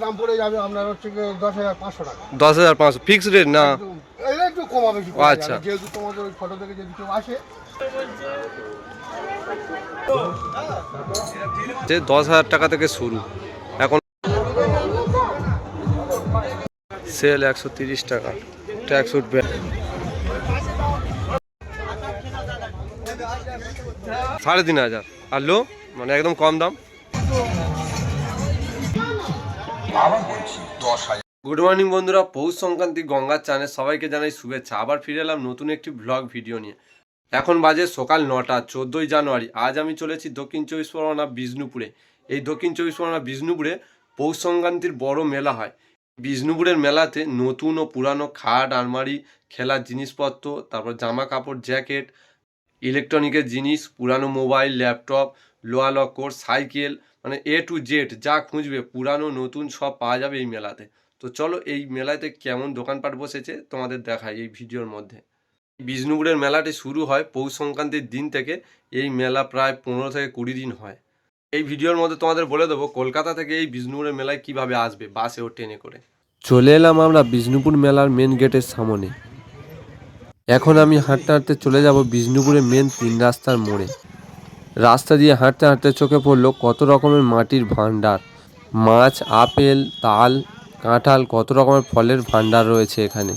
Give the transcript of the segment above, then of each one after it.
দাম পড়ে যাবে আপনার হচ্ছে দশ হাজার পাঁচশো টাকা। দশ হাজার পাঁচশো ফিক্সড রেট না? একটু- এটা একটু কমাবে কি আচ্ছা। যেহেতু তোমাদের ওই ফটো থেকে যদি কেউ আসে। যে দশ হাজার টাকা থেকে শুরু। এখন সেল একশো তিরিশ টাকা। ট্যাক্স উঠবে। সাড়ে তিন হাজার। আর লো মানে একদম কম দাম? গুড মর্নিং বন্ধুরা, পৌষ সংক্রান্তি গঙ্গার চানে সবাইকে জানাই শুভেচ্ছা। আবার ফিরে এলাম নতুন একটি ব্লগ ভিডিও নিয়ে। এখন বাজে সকাল নটা, চোদ্দোই জানুয়ারি। আজ আমি চলেছি দক্ষিণ চব্বিশ পরগনা, বিষ্ণুপুরে। এই দক্ষিণ চব্বিশ পরগনা, বিষ্ণুপুরে পৌষ সংক্রান্তির বড় মেলা হয়। বিষ্ণুপুরের মেলাতে নতুন ও পুরানো খাট, আলমারি, খেলার জিনিসপত্র, তারপর জামা কাপড় জ্যাকেট ইলেকট্রনিকের জিনিস, পুরানো মোবাইল ল্যাপটপ লোহা লক্কর সাইকেল মানে এ টু জেড যা খুঁজবে, পুরানো, নতুন সব পাওয়া যাবে এই মেলাতে। তো চলো এই মেলাতে কেমন দোকানপাট বসেছে তোমাদের দেখাই এই ভিডিওর মধ্যে। বিষ্ণুপুরের মেলাটি শুরু হয় পৌষ সংক্রান্তির দিন থেকে, এই মেলা প্রায় পনেরো থেকে কুড়ি দিন হয়। এই ভিডিওর মধ্যে তোমাদের বলে দেবো কলকাতা থেকে এই বিষ্ণুপুরের মেলায় কীভাবে আসবে, বাসে ও ট্রেনে করে। চলে এলাম আমরা বিষ্ণুপুর মেলার মেন গেটের সামনে। এখন আমি হাঁটতে হাঁটতে চলে যাব বিষ্ণুপুরের মেন তিন রাস্তার মোড়ে। রাস্তা দিয়ে হাঁটতে হাঁটতে চোখে পড়ল কত রকমের মাটির ভাণ্ডার। মাছ, আপেল, তাল, কাঁঠাল, কত রকমের ফলের ভাণ্ডার রয়েছে এখানে।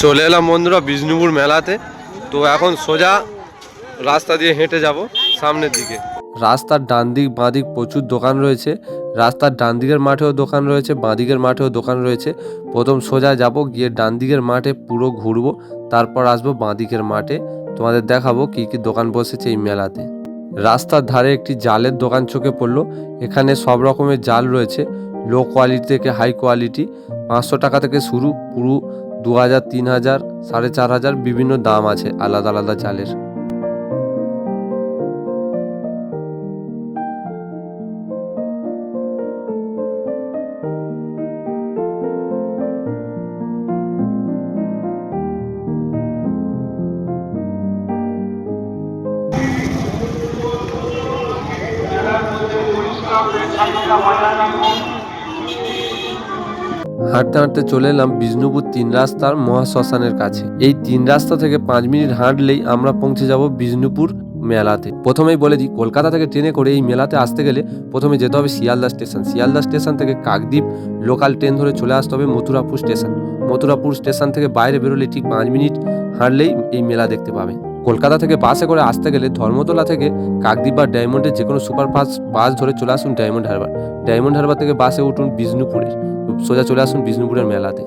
চলে এলাম বন্ধুরা বিষ্ণুপুর মেলাতে। তো এখন সোজা রাস্তা দিয়ে হেঁটে যাব সামনের দিকে। রাস্তার ডান দিক বাঁ দিক প্রচুর দোকান রয়েছে। রাস্তার ডান দিকের মাঠেও দোকান রয়েছে বাঁ দিকের মাঠেও দোকান রয়েছে। প্রথম সোজা যাব, গিয়ে ডান দিকের মাঠে পুরো ঘুরবো, তারপর আসব বাঁ দিকের মাঠে। তোমাদের দেখাবো কি কি দোকান বসেছে এই মেলাতে। রাস্তার ধারে একটি জালের দোকান চোখে পড়ল, এখানে সব রকমের জাল রয়েছে লো কোয়ালিটি থেকে হাই কোয়ালিটি পাঁচশো টাকা থেকে শুরু, পুরো দু হাজার, তিন হাজার, সাড়ে চার হাজার, বিভিন্ন দাম আছে, আলাদা আলাদা জালের। হাঁটতে হাঁটতে চলে এলাম বিষ্ণুপুর তিন রাস্তার মহাশ্মশানের কাছে। এই তিন রাস্তা থেকে পাঁচ মিনিট হাঁটলেই আমরা পৌঁছে যাব বিষ্ণুপুর মেলাতে। প্রথমেই বলে দিই, কলকাতা থেকে ট্রেনে করে এই মেলাতে আসতে গেলে প্রথমে যেতে হবে শিয়ালদা স্টেশন। শিয়ালদা স্টেশন থেকে কাকদ্বীপ লোকাল ট্রেন ধরে চলে আসতে হবে মথুরাপুর স্টেশন। মথুরাপুর স্টেশন থেকে বাইরে বেরোলে ঠিক পাঁচ মিনিট হাঁটলেই এই মেলা দেখতে পাবে। কলকাতা থেকে বাসে করে আসতে গেলে ধর্মতলা থেকে কাকদ্বীপ বা ডায়মন্ডের যে কোনো সুপারফাস্ট বাস ধরে চলে আসুন ডায়মন্ড হারবার। ডায়মন্ড হারবার থেকে বাসে উঠুন বিষ্ণুপুরের। সোজা চলে আসুন বিষ্ণুপুরের মেলাতে।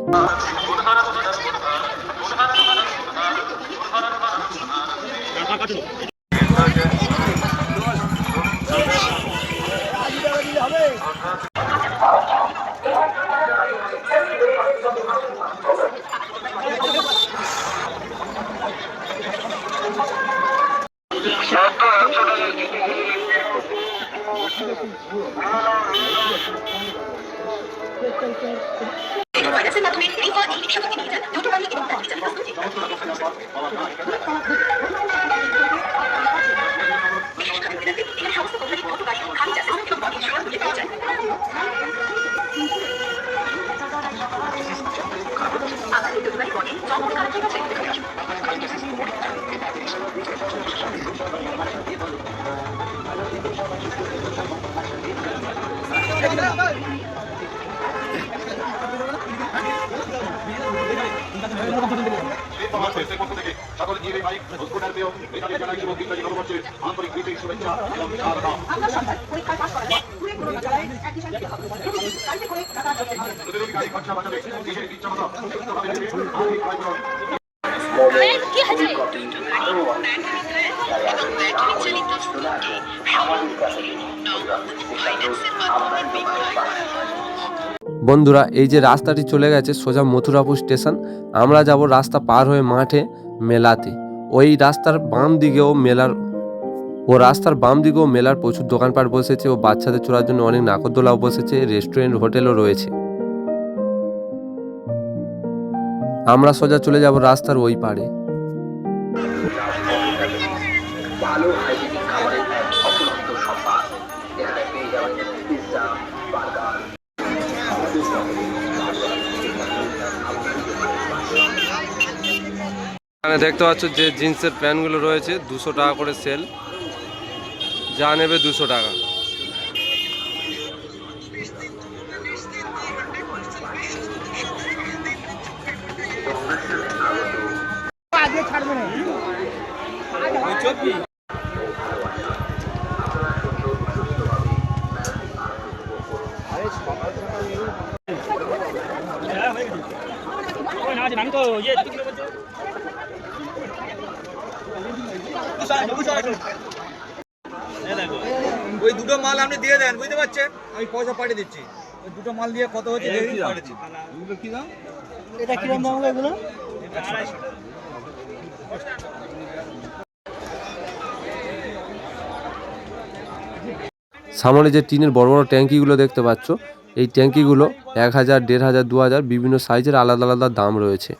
সকল জিবি বাইক স্কুটার পেয়েও নেতাদের জানাই এবং ইংরেজি নববর্ষের আন্তরিক প্রীতি শুভেচ্ছা এবং স্বাগতম আপনার সন্তান পরীক্ষায় পাশ করার পর পুরো করে ব্যাটারি চালিত মাধ্যমে বিক্রয় করা বন্ধুরা, এই যে রাস্তাটি চলে গেছে সোজা মথুরাপুর স্টেশন, আমরা যাব রাস্তা পার হয়ে মাঠে মেলাতে। ওই রাস্তার বাম দিকেও মেলার ও রাস্তার বাম দিকেও মেলার প্রচুর দোকানপাট বসেছে ও বাচ্চাদের চড়ার জন্য অনেক নাকরদোলাও বসেছে, রেস্টুরেন্ট, হোটেলও রয়েছে। আমরা সোজা চলে যাব রাস্তার ওই পাড়ে। ভালো এখানে দেখতে পাচ্ছ যে জিন্সের প্যান্টগুলো রয়েছে, দুশো টাকা করে সেল। যা নেবে দুশো টাকা। ওই দুটো মাল আপনি দিয়ে দেন বুঝতে পারছেন? আমি পয়সা পাঠিয়ে দিচ্ছি। ওই দুটো মাল দিয়ে কত হচ্ছে এটা কিরম দাম? এগুলো? সামনে যে টিনের বড় বড় ট্যাঙ্কিগুলো দেখতে পাচ্ছ এই ট্যাঙ্কিগুলো এক হাজার দেড় হাজার দু হাজার বিভিন্ন সাইজের আলাদা আলাদা দাম রয়েছে।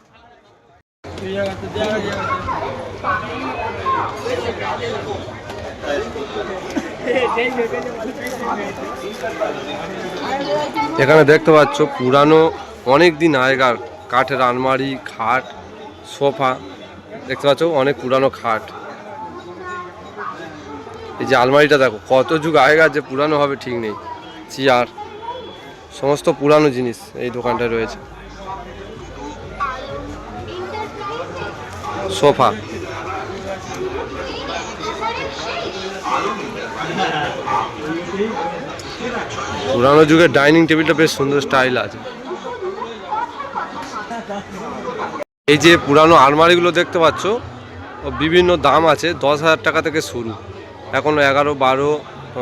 এখানে দেখতে পাচ্ছ পুরানো অনেক দিন আগেকার কাঠের আলমারি, খাট, সোফা। দেখতে পাচ্ছ অনেক পুরানো খাট। এই যে আলমারিটা দেখো, কত যুগ আগেকার যে পুরানো হবে ঠিক নেই। চেয়ার, সমস্ত পুরানো জিনিস এই দোকানটায় রয়েছে। সোফা। পুরানো যুগের ডাইনিং টেবিলটা বেশ সুন্দর স্টাইল আছে। এই যে পুরানো আলমারিগুলো দেখতে পাচ্ছ বিভিন্ন দাম আছে, দশ হাজার টাকা থেকে শুরু। এখন এগারো, বারো,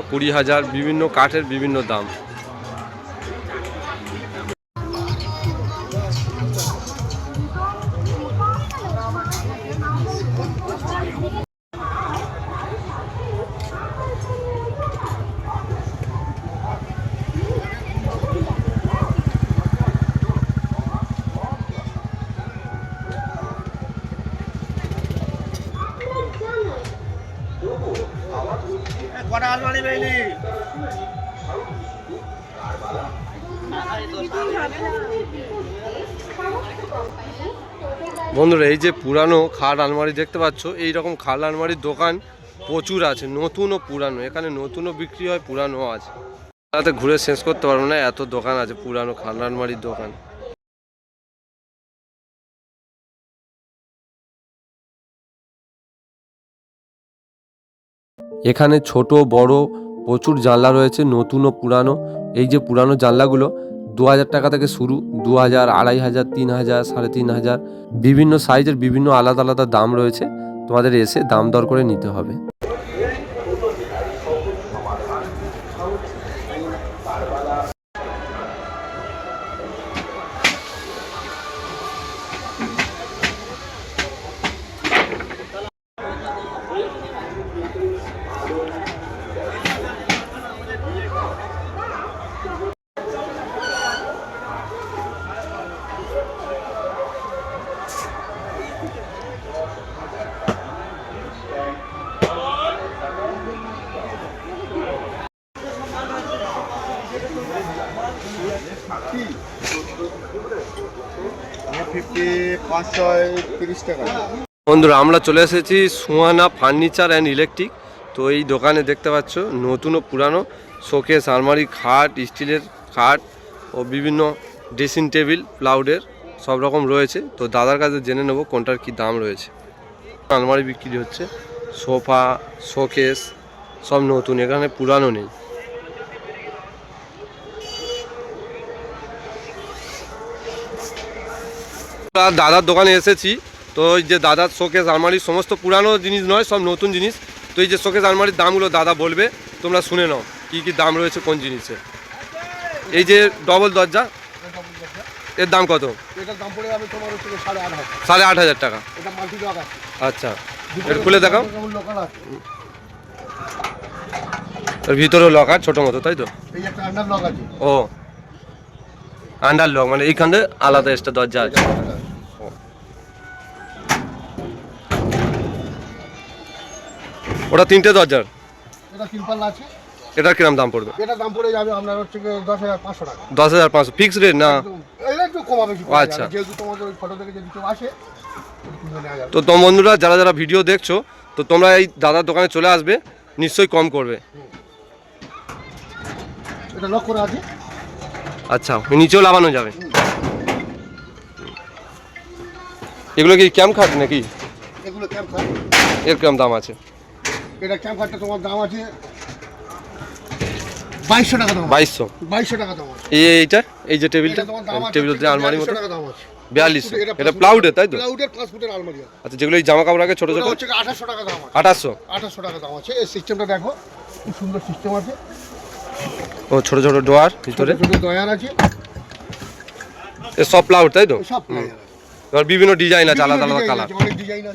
কুড়ি হাজার, বিভিন্ন কাঠের বিভিন্ন দাম। আলমারি বন্ধুরা, এই যে পুরানো খাট আলমারি দেখতে পাচ্ছ এই রকম খাট আলমারির দোকান প্রচুর আছে, নতুন ও পুরানো। এখানে নতুনও বিক্রি হয় পুরানো আছে। তাতে ঘুরে শেষ করতে পারব না, এত দোকান আছে, পুরানো খাট আলমারির দোকান। এখানে ছোট, বড় প্রচুর জানলা রয়েছে, নতুন ও পুরানো। এই যে পুরানো জানলাগুলো, দু হাজার টাকা থেকে শুরু, দু হাজার, আড়াই হাজার, তিন হাজার, সাড়ে তিন হাজার। বিভিন্ন সাইজের বিভিন্ন আলাদা আলাদা দাম রয়েছে। তোমাদের এসে দাম দর করে নিতে হবে। বন্ধুরা, আমরা চলে এসেছি সুহানা ফার্নিচার অ্যান্ড ইলেকট্রিক। তো এই দোকানে দেখতে পাচ্ছ, নতুন ও পুরানো শোকেস, আলমারি, খাট, স্টিলের খাট ও বিভিন্ন ড্রেসিং টেবিল প্লাউডের সব রকম রয়েছে। তো দাদার কাছে জেনে নেব কোনটার কি দাম রয়েছে। আলমারি বিক্রি হচ্ছে, সোফা, শোকেস, সব নতুন, এখানে পুরানো নেই। দাদার দোকানে এসেছি তো ওই যে দাদার শোকেস আলমারির সমস্ত পুরানো জিনিস নয় সব নতুন জিনিস। তো এই যে শোকেস আলমারির দামগুলো দাদা বলবে তোমরা শুনে নাও কী কী দাম রয়েছে কোন জিনিসের এই যে ডবল দরজা এর দাম কত? সাড়ে আট হাজার। টাকা। আচ্ছা এটা খুলে দেখাও। এর ভিতরেও লক আর ছোটো মতো তাই তো? আন্ডার লক ও আন্ডার লক মানে এইখানে আলাদা এক্সট্রা দরজা আছে। ওটা তিনটে দরজার। এটা তিন পাল্লা আছে। এটার কিরম দাম পড়বে? এটা দাম পড়ে যাবে আপনার হচ্ছে দশ হাজার পাঁচশো টাকা। দশ হাজার পাঁচশো। ফিক্সড রেট না? এটা একটু কমাবে আচ্ছা। যেহেতু তোমাদের ওই ফটো থেকে যদি কেউ আসে একটু কিনে নেওয়া যাবে। তো তোম বন্ধুরা যারা যারা ভিডিও দেখছ তো তোমরা এই দাদার দোকানে চলে আসবে নিশ্চয়ই কম করবে। এটা লক করা আছে। আচ্ছা নিচেও লাগানো যাবে। এগুলো কি ক্যাম্প খাট নাকি? এগুলো ক্যাম্প কার্ড এর কিরম দাম আছে? এটা ক্যাম্প কার্ডটা তোমার দাম আছে বাইশশো টাকা দাম। বাইশশো? বাইশশো টাকা দাম এইটা? এই যে টেবিলটা এটা তোমার দাম আছে টেবিল আলমারি মতো? 4200 টাকা দাম আছে। বিয়াল্লিশশো? এটা এটা প্লাউডের তাই তো? প্লাউডের পাঁচ ফুটের আলমারি আচ্ছা যেগুলো জামা কাপড় আগে ছোটো ওটা ছোটো হচ্ছে আঠাশশো টাকা দাম আঠাশশো? আঠাশশো টাকা দাম আছে। এই সিস্টেমটা দেখো খুব সুন্দর সিস্টেম আছে। ও ছোটো ছোটো ডোয়ার ভিতরে? ছোট আছে। সব প্লাউড তাই তো? সব। এবার বিভিন্ন ডিজাইন আছে আলাদা আলাদা কালার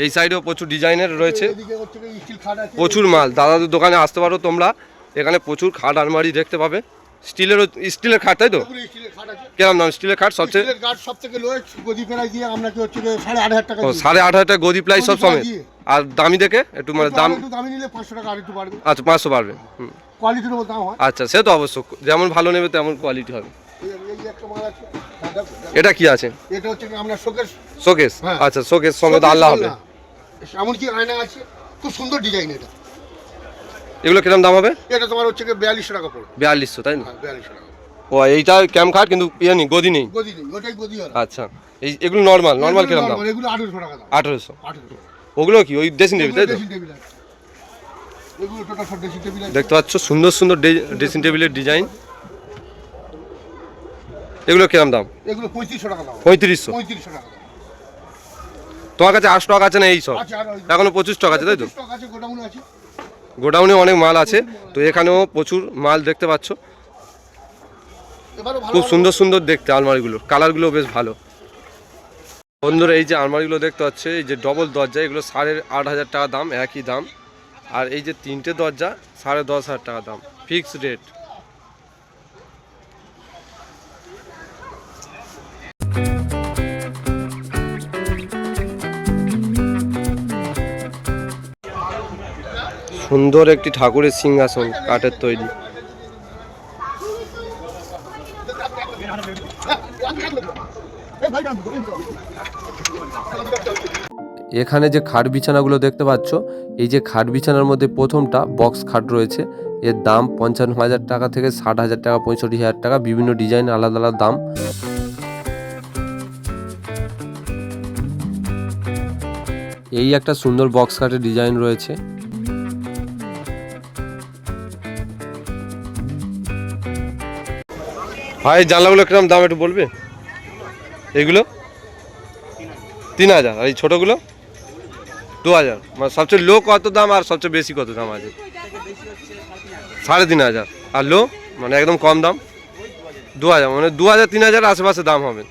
এই সাইডেও প্রচুর ডিজাইনের রয়েছে। প্রচুর মাল। দাদাদের দোকানে আসতে পারো তোমরা। এখানে প্রচুর খাট আলমারি দেখতে পাবে। স্টিলের স্টিলের খাট তাই তো? কিরম দাম? স্টিলের খাট সবচেয়ে সাড়ে আট হাজার টাকা গদি প্রাইস সব সমেত। আর দামি দেখে একটু মানে দাম আচ্ছা পাঁচশো হয়। আচ্ছা সে তো অবশ্য। যেমন ভালো নেবে তেমন কোয়ালিটি হবে। এটা কি আছে? এটা হচ্ছে আমরা শোকেস। শোকেস? হ্যাঁ। আচ্ছা শোকেস সমেত আল্লাহ হবে। এমনকি আয়না আছে খুব সুন্দর ডিজাইন এটা। এগুলো কিরম দাম হবে? এটা তোমার হচ্ছে বিয়াল্লিশশো টাকা পড়বে। বিয়াল্লিশশো তাই না? হ্যাঁ বিয়াল্লিশশো টাকা। ও এইটা ক্যাম্প খাট কিন্তু ইয়ে নেই গদি নেই? গদি নেই ওটাই গদি আচ্ছা এই এগুলো নর্মাল নর্মাল কিরম দাম? এগুলো আঠেরোশো টাকা দাম। আঠেরোশো। ওগুলো কি ওই ড্রেসিং টেবিল তাই তো? দেখতে পাচ্ছ সুন্দর সুন্দর ড্রেসিং টেবিলের ডিজাইন এগুলো কিরম দাম? এগুলো পঁয়ত্রিশশো টাকা দাম। পঁয়ত্রিশশো? পঁয়ত্রিশশো টাকা দাম। তোমার কাছে আট স্টক আছে না এই সব? এখনও প্রচুর স্টক আছে তাই তো? গোডাউনে অনেক মাল আছে তো এখানেও প্রচুর মাল দেখতে পাচ্ছ। খুব সুন্দর সুন্দর দেখতে আলমারিগুলো কালারগুলো বেশ ভালো। বন্ধুরা এই যে আলমারিগুলো দেখতে পাচ্ছে এই যে ডবল দরজা এগুলো সাড়ে আট হাজার টাকা দাম একই দাম। আর এই যে তিনটে দরজা সাড়ে দশ হাজার টাকা দাম ফিক্সড রেট সুন্দর একটি ঠাকুরের সিংহাসন, কাঠের তৈরি। এখানে যে খাট বিছানাগুলো দেখতে পাচ্ছ, এই যে খাট বিছানার মধ্যে প্রথমটা বক্স খাট রয়েছে। এর দাম পঞ্চান্ন হাজার টাকা থেকে ষাট হাজার টাকা, পঁয়ষট্টি হাজার টাকা, বিভিন্ন ডিজাইন, আলাদা আলাদা দাম। এই একটা সুন্দর বক্স খাটের ডিজাইন রয়েছে। ভাই, জানলাগুলো কিরম দাম একটু বলবে? এইগুলো? তিন হাজার। আর এই ছোটোগুলো? দু হাজার। মানে সবচেয়ে লো কত দাম আর সবচেয়ে বেশি কত দাম আছে? সাড়ে তিন হাজার। আর লো মানে একদম কম দাম? দু হাজার। মানে দু হাজার, তিন হাজার আশেপাশে দাম হবে।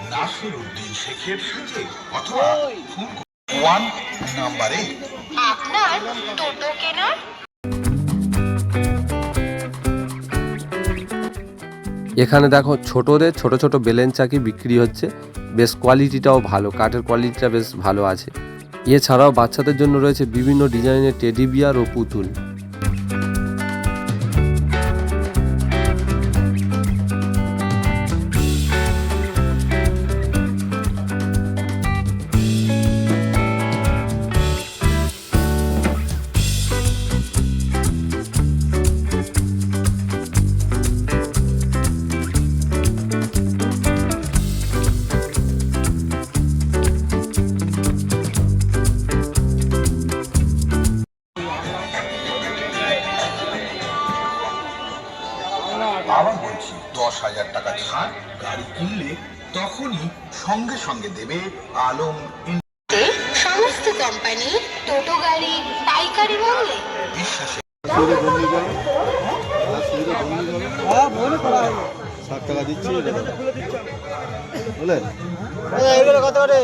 নাসির উদ্দিন শেখের সাথে অথবা ফোন ওয়ান নাম্বারে। আপনার টোটো কেনার? এখানে দেখো ছোটদের ছোট ছোট বেলেন চাকি বিক্রি হচ্ছে। বেশ কোয়ালিটিটাও ভালো কাঠের কোয়ালিটিটা বেশ ভালো আছে। এছাড়াও বাচ্চাদের জন্য রয়েছে বিভিন্ন ডিজাইনের টেডি বিয়ার ও পুতুল। আবার বলছি দশ হাজার টাকা ছাড় গাড়ি কিনলে তখনই সঙ্গে সঙ্গে দেবে আলম সমস্ত কোম্পানি টোটো গাড়ি পাইকারি মূল্যে বিশ্বাসে ষাট টাকা দিচ্ছি বুঝলেন এগুলো কত করে?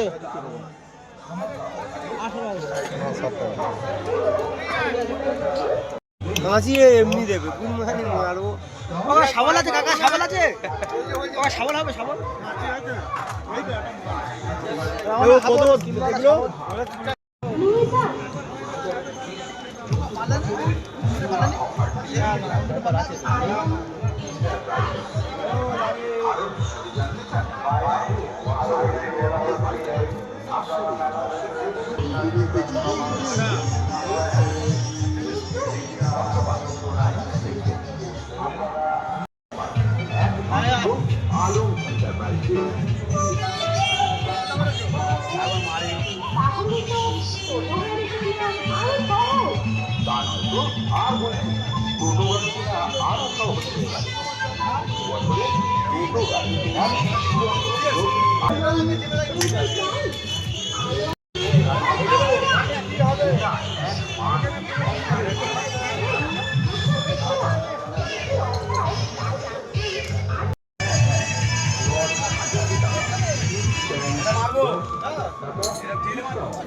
ষাট এমনি দেবে কোন মাথায় মারবো বাবা শাবল আছে কাকা শাবল আছে? বাবা শাবল হবে শাবল। কত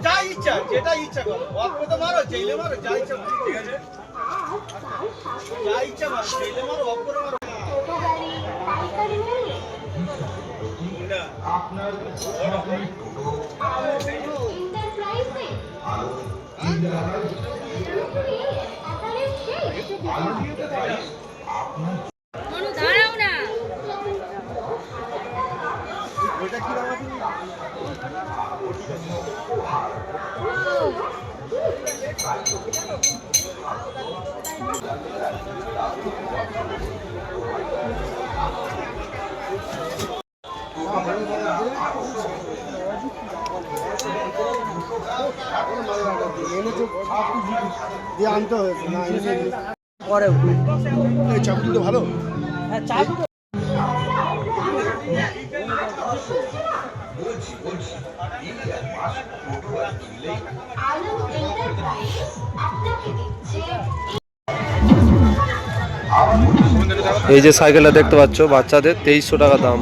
যা ইচ্ছা, যেটা ইচ্ছা করো। অল্প তো মারো, জেলে মারো, যা ইচ্ছা ঠিক আছে? যা ইচ্ছা মারো, জেলে মারো অল্প করে মারো দাঁড়াও না। দিয়ে আনতে হয়েছে না এই চাকু দুটো ভালো। এই যে সাইকেলটা দেখতে পাচ্ছ বাচ্চাদের তেইশশো টাকা দাম।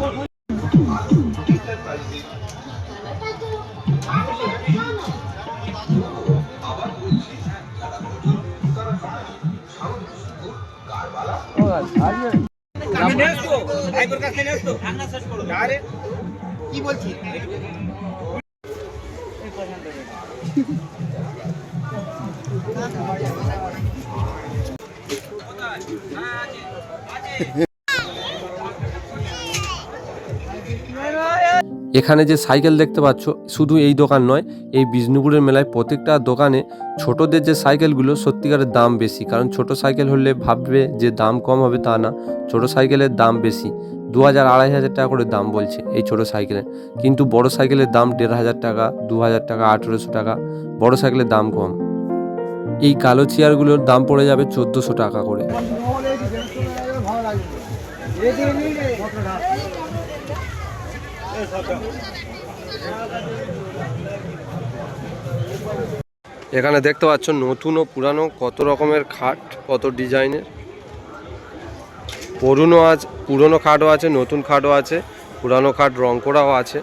এখানে যে সাইকেল দেখতে পাচ্ছ, শুধু এই দোকান নয়, এই বিষ্ণুপুরের মেলায় প্রত্যেকটা দোকানে ছোটদের যে সাইকেলগুলো সত্যিকারের দাম বেশি। কারণ ছোট সাইকেল হলে ভাববে যে দাম কম হবে তা না, ছোট সাইকেলের দাম বেশি। দু হাজার আড়াই হাজার টাকা করে দাম বলছে এই ছোট সাইকেলের। কিন্তু বড় সাইকেলের দাম দেড় হাজার টাকা দু হাজার টাকা, আঠেরোশো টাকা। বড় সাইকেলের দাম কম। এই কালো চেয়ারগুলোর দাম পড়ে যাবে চোদ্দোশো টাকা করে। এখানে দেখতে পাচ্ছ নতুন ও পুরানো কত রকমের খাট, কত ডিজাইনের। পুরনো আজ, পুরনো খাটও আছে, নতুন খাটও আছে, পুরানো খাট রং করাও আছে।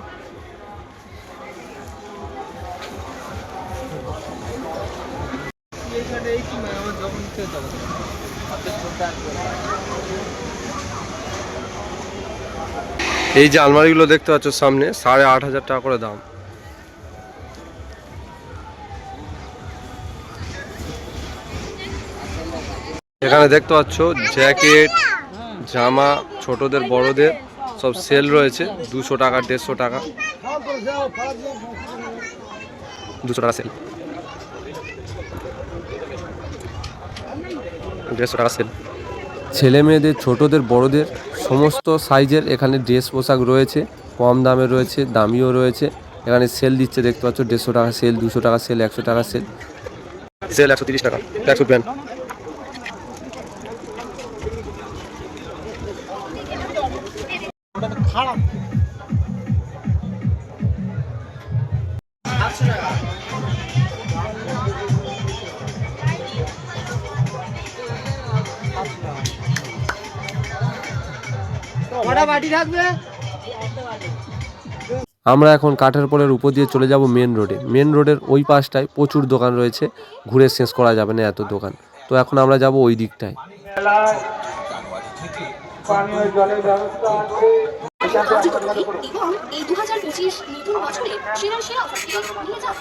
এই যে আলমারিগুলো দেখতে পাচ্ছ সামনে, সাড়ে আট হাজার টাকা করে দাম। এখানে দেখতে পাচ্ছ জ্যাকেট জামা ছোটদের বড়দের সব সেল রয়েছে। দুশো টাকা দেড়শো টাকা। দুশো টাকা সেল দেড়শো টাকা সেল ছেলে মেয়েদের ছোটদের বড়দের সমস্ত সাইজের এখানে ড্রেস পোশাক রয়েছে। কম দামে রয়েছে দামিও রয়েছে। এখানে সেল দিচ্ছে দেখতে পাচ্ছ দেড়শো টাকা সেল দুশো টাকা সেল একশো টাকা সেল সেল একশো তিরিশ টাকা একশো প্যান্ট খারাপ। আমরা এখন কাঠের পোলের উপর দিয়ে চলে যাব মেন রোডে মেন রোডের ওই পাশটায় প্রচুর দোকান রয়েছে। ঘুরে শেষ করা যাবে না এত দোকান। তো এখন আমরা যাব ওই দিকটায়। পানীয় জলের ব্যবস্থা আছে। এবং এই দু হাজার পঁচিশ নতুন বছরে সেরা সেরা অফারটি নিয়ে যান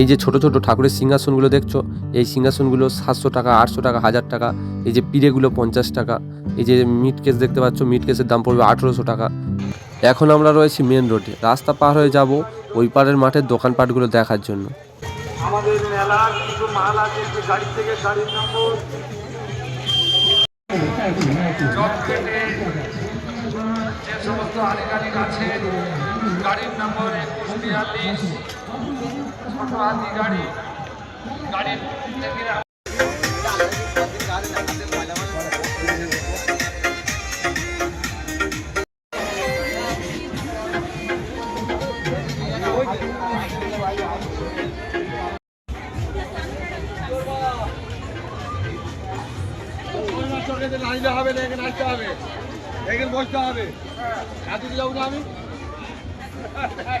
এই যে ছোট ছোট ঠাকুরের সিংহাসনগুলো দেখছ এই সিংহাসনগুলো সাতশো টাকা আটশো টাকা হাজার টাকা এই যে পিড়েগুলো পঞ্চাশ টাকা এই যে মিট কেস দেখতে পাচ্ছ মিট কেসের দাম পড়বে আঠেরোশো টাকা। এখন আমরা রয়েছি মেন রোডে রাস্তা পার হয়ে যাব ওই পাড়ের মাঠের দোকানপাটগুলো দেখার জন্য। আমাদের মেলার কিছু মাল আছে গাড়ি থেকে গাড়ির নম্বর। যে সমস্ত আধিকারিক আছে গাড়ির নম্বর একুশ বিয়াল্লিশ ছোট হাতি গাড়ি গাড়ির নাচতে হবে না এখানে নাচতে হবে এখানে বসতে হবে নাচতে যাব না আমি হ্যাঁ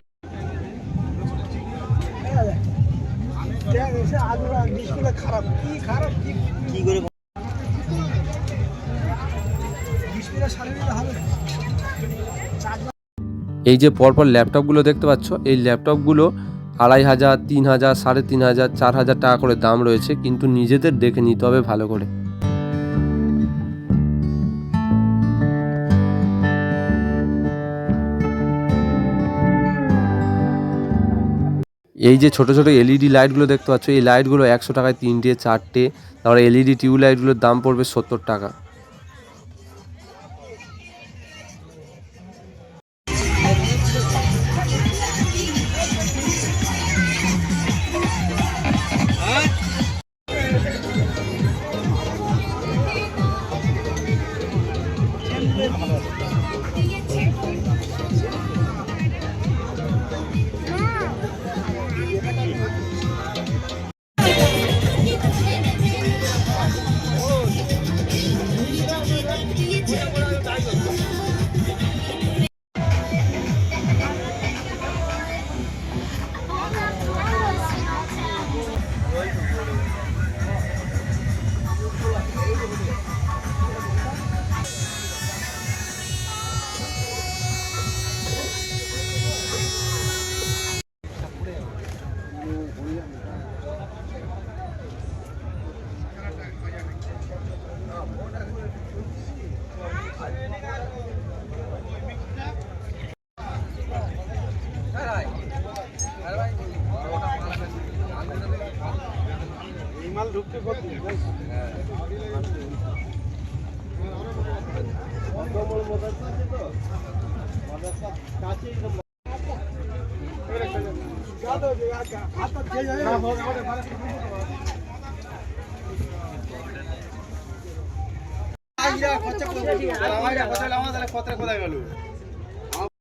এই যে পরপর ল্যাপটপগুলো দেখতে পাচ্ছ, এই ল্যাপটপগুলো আড়াই হাজার, তিন হাজার, সাড়ে তিন হাজার, চার হাজার টাকা করে দাম রয়েছে, কিন্তু নিজেদের দেখে নিতে হবে ভালো করে। এই যে ছোট ছোট এলইডি লাইটগুলো দেখতে পাচ্ছ, এই লাইটগুলো একশো টাকায় তিনটে, চারটে, তারপরে এলইডি টিউব লাইটগুলোর দাম পড়বে সত্তর টাকা।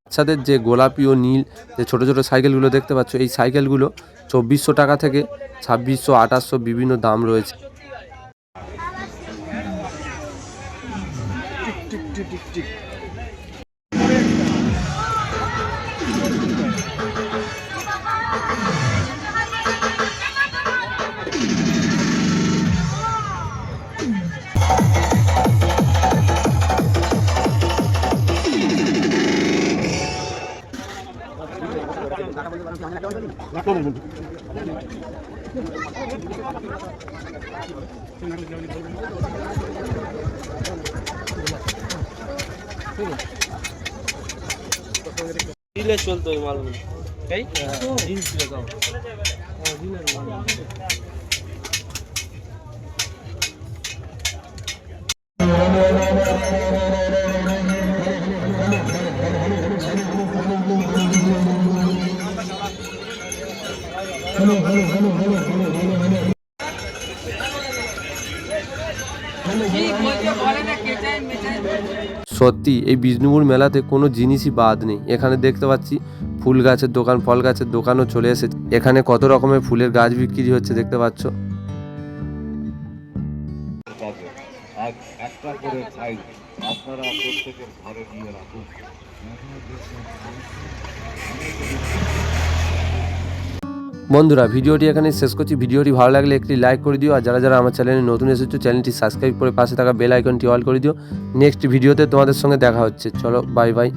বাচ্চাদের যে গোলাপি ও নীল যে ছোটো ছোটো সাইকেলগুলো দেখতে পাচ্ছ এই সাইকেলগুলো চব্বিশশো টাকা থেকে ছাব্বিশশো আঠাশশো বিভিন্ন দাম রয়েছে। Tick tick tick tick. দিলে চলতো ওই মালগুলো এই দিন ছিল তাও সত্যি, এই বিষ্ণুপুর মেলাতে কোনো জিনিসই বাদ নেই। এখানে দেখতে পাচ্ছি ফুল গাছের দোকান, ফল গাছের দোকানও চলে এসেছে। এখানে কত রকমের ফুলের গাছ বিক্রি হচ্ছে দেখতে পাচ্ছ। আপনারা প্রত্যেকের ঘরে রাখুন বন্ধুরা, ভিডিওটি এখানে শেষ করছি। ভিডিওটি ভালো লাগলে একটি লাইক করে দিও, আর যারা যারা আমার চ্যানেলে নতুন এসেছ চ্যানেলটি সাবস্ক্রাইব করে পাশে থাকা বেল আইকনটি অল করে দিও। নেক্সট ভিডিওতে তোমাদের সঙ্গে দেখা হচ্ছে। চলো বাই বাই